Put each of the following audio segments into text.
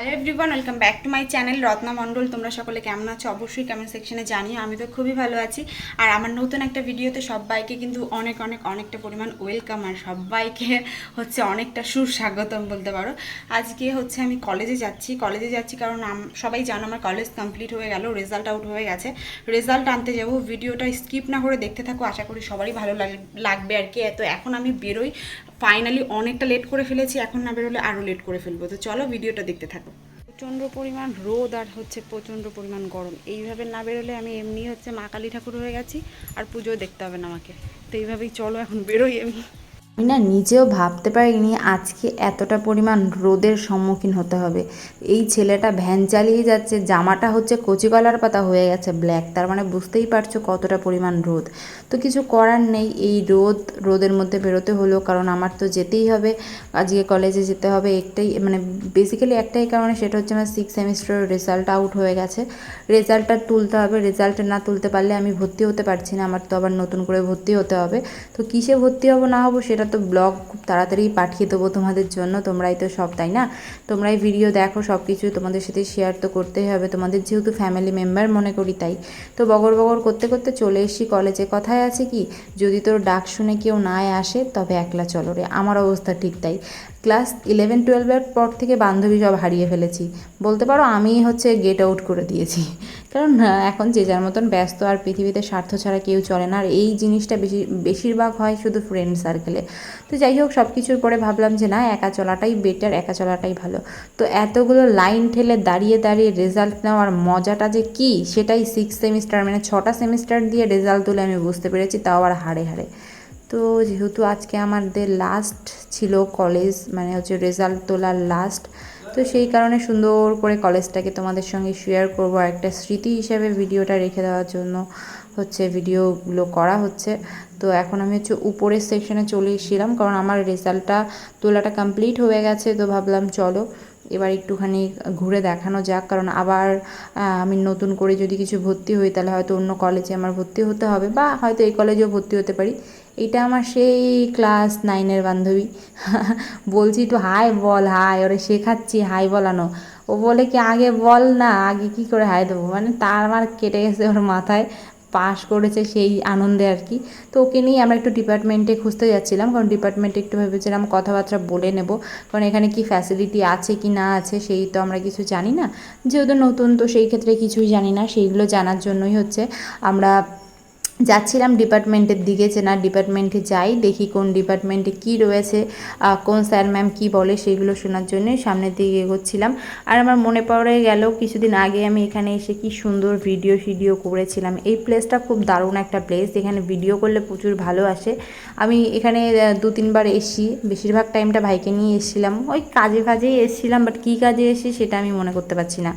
Hello everyone welcome back to my channel Ratna Mondal তোমরা সকলে কেমন আছো? অবশ্যই কমেন্ট সেকশনে জানিও, আমি তো খুবই ভালো আছি। আর আমার নতুন একটা ভিডিওতে সবাইকে কিন্তু অনেক অনেক, অনেকটা পরিমাণ ওয়েলকাম আর সবাইকে হচ্ছে অনেকটা সুস্বাগতম বলতে পারো। আজকে হচ্ছে আমি কলেজে যাচ্ছি। কলেজে যাচ্ছি কারণ সবাই জানো আমার কলেজ কমপ্লিট হয়ে গেল রেজাল্ট আউট হয়ে গেছে। রেজাল্ট আনতে যাব ভিডিওটা স্কিপ না করে দেখতে থাকো, আশা করি সবারই ভালো লাগ- লাগবে আর কি। এত এখন আমি বেরোই ফাইনালি অনেকটা লেট করে ফেলেছি, এখন না বেরোলে আরও লেট করে ফেলব। তো চলো ভিডিওটা দেখতে থাকো। প্রচণ্ড পরিমাণ রোদ আর হচ্ছে প্রচণ্ড পরিমাণ গরম। এইভাবে না বেরোলে আমি এমনি হচ্ছে মা কালী ঠাকুর হয়ে গেছি, আর পুজো দেখতে হবে না আমাকে। তো এইভাবেই চলো এখন বেরোই আমি। আমি না নিজেও ভাবতে পারিনি আজকে এতটা পরিমাণ রোদের সম্মুখীন হতে হবে। এই ছেলেটা ভ্যান চালিয়ে যাচ্ছে, জামাটা হচ্ছে কচি কলার পাতা হয়ে গেছে ব্ল্যাক তার মানে বুঝতেই পারছ কতটা পরিমাণ রোদ। তো কিছু করার নেই, এই রোদ, রোদের মধ্যে বেরোতে হলো, কারণ আমার তো যেতেই হবে। আজকে কলেজে যেতে হবে, একটাই মানে বেসিক্যালি একটাই কারণে সেটা হচ্ছে আমার সিক্স সেমিস্টারের রেজাল্ট আউট হয়ে গেছে। রেজাল্টটা তুলতে হবে রেজাল্ট না তুলতে পারলে আমি ভর্তি হতে পারছি না, আমার তো আবার নতুন করে ভর্তি হতে হবে। তো কিসে ভর্তি হব না হব সেটা তো ব্লগ খুব তাড়াতাড়ি পাঠিয়ে দেবো তোমাদের জন্য, তোমরাই তো সব, তাই না? তোমরাই ভিডিও দেখো সব কিছু তোমাদের সাথে শেয়ার তো করতেই হবে। তোমাদের যেহেতু ফ্যামিলি মেম্বার মনে করি তাই। তো বগর বগর করতে করতে চলে এসি কলেজে কথায় আছে কি, যদি তোর ডাক শুনে কেউ নাই আসে, তবে একলা চলো রে। আমার অবস্থা ঠিক তাই। ক্লাস ইলেভেন টুয়েলভের পর থেকে বান্ধবী সব হারিয়ে ফেলেছি। বলতে পারো আমি হচ্ছে গেট আউট করে দিয়েছি। কারণ এখন যে যার মতন ব্যস্ত আর পৃথিবীতে স্বার্থ ছাড়া কেউ চলে না, আর এই জিনিসটা বেশি, বেশিরভাগ হয় শুধু ফ্রেন্ড সার্কেলে তো যাই হোক সব কিছুর পরে ভাবলাম যে না, একা চলাটাই বেটার একা চলাটাই ভালো। তো এতগুলো লাইন ঠেলে দাঁড়িয়ে দাঁড়িয়ে রেজাল্ট নেওয়ার মজাটা যে কী, সেটাই সিক্স সেমিস্টার মানে ছটা সেমিস্টার দিয়ে রেজাল্ট তুলে আমি বুঝতে পেরেছি, তাও আবার হাড়ে হাড়ে। তো যেহেতু আজকে আমাদের লাস্ট ছিল কলেজ মানে হচ্ছে রেজাল্ট তোলার লাস্ট তো সেই কারণে সুন্দর করে কলেজটাকে তোমাদের সঙ্গে শেয়ার করব। একটা স্মৃতি হিসেবে ভিডিওটা রেখে দেওয়ার জন্য হচ্ছে ভিডিওগুলো করা হচ্ছে। তো এখন আমি হচ্ছে উপরের সেকশনে চলে এসেছিলাম, কারণ আমার রেজাল্টটা তোলাটা কমপ্লিট হয়ে গেছে, তো ভাবলাম চলো এবার একটুখানি ঘুরে দেখানো যাক। কারণ আবার আমি নতুন করে যদি কিছু ভর্তি হই, তাহলে হয়তো অন্য কলেজে আমার ভর্তি হতে হবে, বা হয়তো এই কলেজেও ভর্তি হতে পারি। এইটা আমার সেই ক্লাস নাইনের বান্ধবী। বলছি তো হাই বল হাই ওরে শেখাচ্ছি হাই বলানো। ও বলে কি, আগে বল না, আগে কি করে হাই দেবো? মানে তার আমার কেটে গেছে ওর মাথায় পাশ করেছে সেই আনন্দে আর কি। তো ওকে নিয়ে আমরা একটু ডিপার্টমেন্টে খুঁজতে যাচ্ছিলাম, কারণ ডিপার্টমেন্টে একটু ভেবেছিলাম কথাবার্তা বলে নেব। কারণ এখানে কি ফ্যাসিলিটি আছে কি না আছে, সেই তো আমরা কিছু জানি না। যেহেতু নতুন, তো সেই ক্ষেত্রে কিছুই জানি না। সেইগুলো জানার জন্যই হচ্ছে আমরা যাচ্ছিলাম ডিপার্টমেন্টের দিকে যে না, ডিপার্টমেন্টে যাই, দেখি কোন ডিপার্টমেন্টে কি রয়েছে কোন স্যার ম্যাম কি বলে সেগুলো শোনার জন্যই সামনের দিকে এগোচ্ছিলাম। আর আমার মনে পড়ে গেল কিছুদিন আগে আমি এখানে এসে কি সুন্দর ভিডিও ভিডিও করেছিলাম। এই প্লেসটা খুব দারুণ একটা প্লেস এখানে ভিডিও করলে প্রচুর ভালো আসে। আমি এখানে দু তিনবার এসি বেশিরভাগ টাইমটা ভাইকে নিয়ে এসেছিলাম। ওই কাজে ফাজেই এসেছিলাম, বাট কী কাজে এসেছি সেটা আমি মনে করতে পারছি না।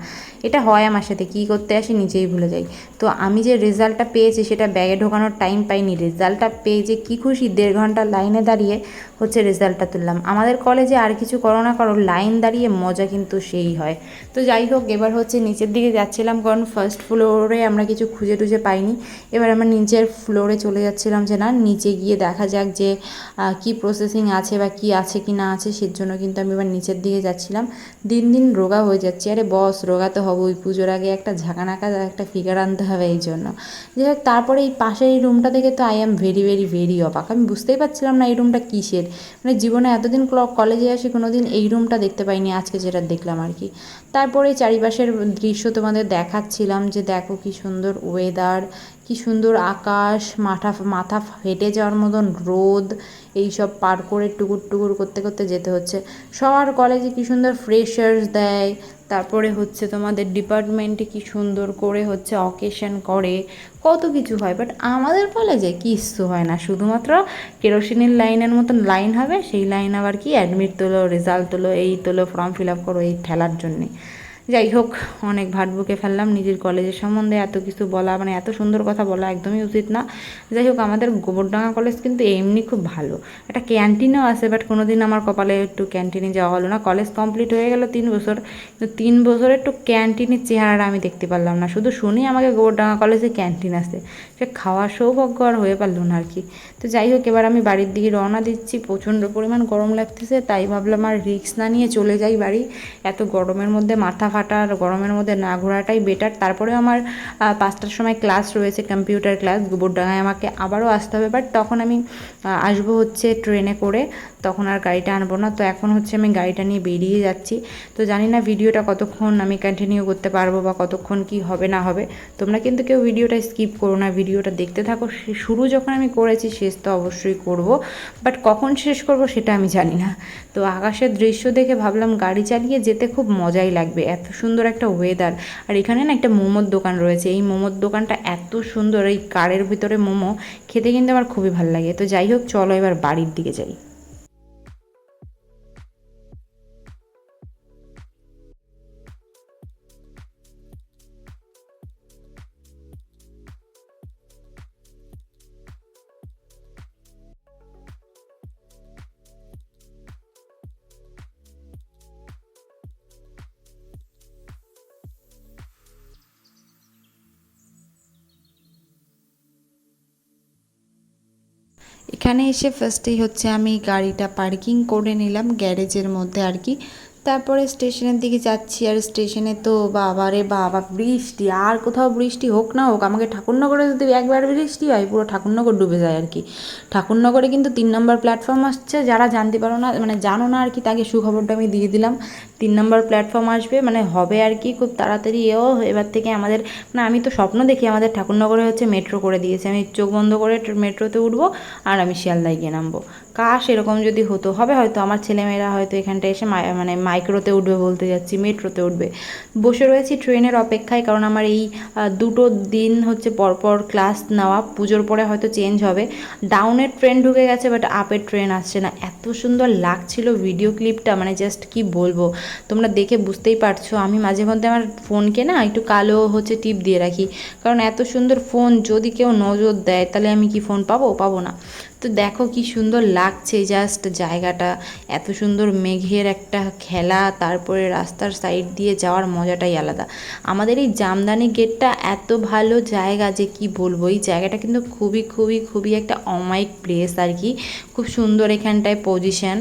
এটা হয় আমার সাথে, কী করতে আসি নিজেই ভুলে যাই। তো আমি যে রেজাল্টটা পেয়েছি সেটা ব্যাগে ঢোকানোর টাইম পাইনি। রেজাল্টটা পেয়ে যে কী খুশি, দেড় ঘণ্টা লাইনে দাঁড়িয়ে হচ্ছে রেজাল্টটা তুললাম। আমাদের কলেজে আর কিছু করো না করো লাইন দাঁড়িয়ে মজা কিন্তু সেই হয়। তো যাই হোক, এবার হচ্ছে নিচের দিকে যাচ্ছিলাম কারণ ফার্স্ট ফ্লোরে আমরা কিছু খুঁজে টুজে পাইনি। এবার আমরা নিচের ফ্লোরে চলে যাচ্ছিলাম যে না, নিচে গিয়ে দেখা যাক যে কি প্রসেসিং আছে বা কি আছে কি না আছে, সের জন্য কিন্তু আমি এবার নিচের দিকে যাচ্ছিলাম। দিন দিন রোগা হয়ে যাচ্ছি। আরে বস রোগা তো হবই, পুজোর আগে একটা ঝাঁকানাকা একটা ফিগার আনতে হবে এই জন্য। যাই হোক, তারপরে এই পাশের এই রুমটা দেখে তো I am very very very অবাক। আমি বুঝতেই পারছিলাম না এই রুমটা কিসের। মানে জীবনে এতদিন ক্ল- কলেজে আসি কোনো দিন এই রুমটা দেখতে পাইনি, আজকে যেটা দেখলাম আর কি। তারপরে চারিপাশের দৃশ্য তোমাদের দেখাচ্ছিলাম যে দেখো কি সুন্দর ওয়েদার কি সুন্দর আকাশ, মাথা মাথা ফেটে যাওয়ার মতন রোদ এই সব পার করে টুকুর টুকুর করতে করতে যেতে হচ্ছে। সবার কলেজে কি সুন্দর ফ্রেশার্স দেয়, তারপরে হচ্ছে তোমাদের ডিপার্টমেন্টে কি সুন্দর করে হচ্ছে অকেশন করে, কত কিছু হয়। বাট আমাদের কলেজে কিচ্ছু হয় না। শুধুমাত্র কেরোসিনের লাইনের মতন লাইন হবে, সেই লাইন আবার কি অ্যাডমিট তোলো রেজাল্ট তোলো, এই তোলো ফর্ম ফিল আপ করো এই ঠেলার জন্যে। যাই হোক, অনেক ভাট বুকে ফেললাম নিজের কলেজের সম্বন্ধে। এত কিছু বলা মানে এত সুন্দর কথা বলা একদমই উচিত না। যাই হোক, আমাদের গোবরডাঙ্গা কলেজ কিন্তু এমনি খুব ভালো। একটা ক্যান্টিনও আছে বাট কোনো দিন আমার কপালে একটু ক্যান্টিনে যাওয়া হলো না। কলেজ কমপ্লিট হয়ে গেল তিন বছর। কিন্তু তিন বছর একটু ক্যান্টিনের চেহারাটা আমি দেখতে পারলাম না। শুধু শুনি আমাকে গোবরডাঙ্গা কলেজে ক্যান্টিন আছে। সে খাওয়ার সৌভাগ্য আর হয়ে পারল না আর কি। তো যাই হোক, এবার আমি বাড়ির দিকে রওনা দিচ্ছি। প্রচণ্ড পরিমাণ গরম লাগতেছে, তাই ভাবলাম আর রিক্স না নিয়ে চলে যাই বাড়ি। এত গরমের মধ্যে মাথা ফাটা গরমের মধ্যে না ঘোরাটাই বেটার তারপরেও আমার পাঁচটার সময় ক্লাস রয়েছে কম্পিউটার ক্লাস গোবরডাঙ্গায় আমাকে আবারও আসতে হবে। বাট তখন আমি আসব হচ্ছে ট্রেনে করে, তখন আর গাড়িটা আনব না। তো এখন হচ্ছে আমি গাড়িটা নিয়ে বেরিয়ে যাচ্ছি। তো জানি না ভিডিওটা কতক্ষণ আমি কন্টিনিউ করতে পারব বা কতক্ষণ কি হবে না হবে। তোমরা কিন্তু কেউ ভিডিওটা স্কিপ করো না। ভিডিওটা দেখতে থাকো। শুরু যখন আমি করেছি, শেষ তো অবশ্যই করব। বাট কখন শেষ করব সেটা আমি জানি না। তো আকাশের দৃশ্য দেখে ভাবলাম গাড়ি চালিয়ে যেতে খুব মজাই লাগবে। এত সুন্দর একটা ওয়েদার আর এখানে না একটা মোমোর দোকান রয়েছে। এই মোমোর দোকানটা এত সুন্দর, এই কারের ভিতরে মোমো, খেতে কিন্তু আমার খুবই ভালো লাগে। তো যাই হোক, চলো এবার বাড়ির দিকে যাই। এখানে এসে ফার্স্টেই হচ্ছে আমি গাড়িটা পার্কিং করে নিলাম গ্যারেজের মধ্যে আর কি। তারপরে স্টেশনের দিকে যাচ্ছি আর স্টেশনে তো বাবা রে বাবা, বৃষ্টি, আর কোথাও বৃষ্টি হোক না হোক, আমাকে ঠাকুরনগরে যদি একবার বৃষ্টি হয়, পুরো ঠাকুরনগর ডুবে যায় আর কি। ঠাকুরনগরে কিন্তু তিন নম্বর প্ল্যাটফর্ম আসছে, যারা জানতে পারো না মানে জানো না আর কি, তাকে সুখবরটা আমি দিয়ে দিলাম। তিন নম্বর প্ল্যাটফর্ম আসবে মানে হবে আর কি, খুব তাড়াতাড়ি এও, এবার থেকে আমাদের মানে আমি তো স্বপ্ন দেখি আমাদের ঠাকুরনগরে হচ্ছে মেট্রো করে দিয়েছে। আমি চোখ বন্ধ করে মেট্রোতে উঠবো আর আমি শিয়ালদায় গিয়ে নামবো। কাশ এরকম যদি হতো, হবে হয়তো। আমার ছেলেমেয়েরা হয়তো এখানটা এসে মানে মাইক্রোতে উঠবে বলতে যাচ্ছি, মেট্রোতে উঠবে। বসে রয়েছি ট্রেনের অপেক্ষায়, কারণ আমার এই দুটো দিন হচ্ছে পরপর ক্লাস নেওয়া, পুজোর পরে হয়তো চেঞ্জ হবে। ডাউনের ট্রেন ঢুকে গেছে, বাট আপের ট্রেন আসছে না। এত সুন্দর লাগছিল ভিডিও ক্লিপটা মানে জাস্ট কি বলব? তোমরা দেখে বুঝতেই পারছ। আমি মাঝে মধ্যে আমার ফোনকে না একটু কালো হচ্ছে টিপ দিয়ে রাখি। কারণ এত সুন্দর ফোন, যদি কেউ নজর দেয়, তাহলে আমি কি ফোন পাবো? পাবো না। তো দেখো কি সুন্দর লাগছে জাস্ট জায়গাটা। এত সুন্দর মেঘের একটা খেলা, তারপরে রাস্তার সাইড দিয়ে যাওয়ার মজাটাই আলাদা। আমাদের এই জামদানি গেটটা এত ভালো জায়গা যে কি বলব? এই জায়গাটা কিন্তু খুবই খুবই খুবই একটা অমায়িক প্লেস আর কি। খুব সুন্দর এখানটায় পজিশন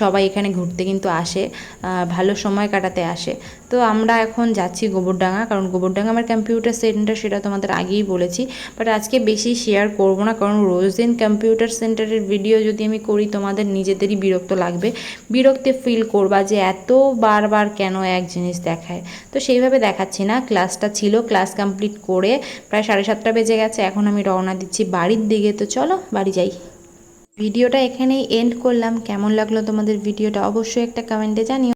সবাই এখানে ঘুরতে কিন্তু আসে ভালো সময় কাটাতে আসে। তো আমরা এখন যাচ্ছি গোবরডাঙ্গা, কারণ গোবরডাঙ্গা আমার কম্পিউটার সেন্টার সেটা তোমাদের আগেই বলেছি। বাট আজকে বেশি শেয়ার করব না, কারণ রোজ দিন কম্পিউটার সেন্টারের ভিডিও যদি আমি করি, তোমাদের নিজেদেরই বিরক্ত লাগবে। বিরক্তি ফিল করবা যে এত বারবার কেন এক জিনিস দেখায়। তো সেইভাবে দেখাচ্ছি না ক্লাসটা ছিল ক্লাস কমপ্লিট করে প্রায় সাড়ে সাতটা বেজে গেছে, এখন আমি রওনা দিচ্ছি বাড়ির দিকে। তো চলো বাড়ি যাই। ভিডিওটা এখানেই এন্ড করলাম। কেমন লাগল তোমাদের ভিডিওটা অবশ্যই একটা কমেন্টে জানিও।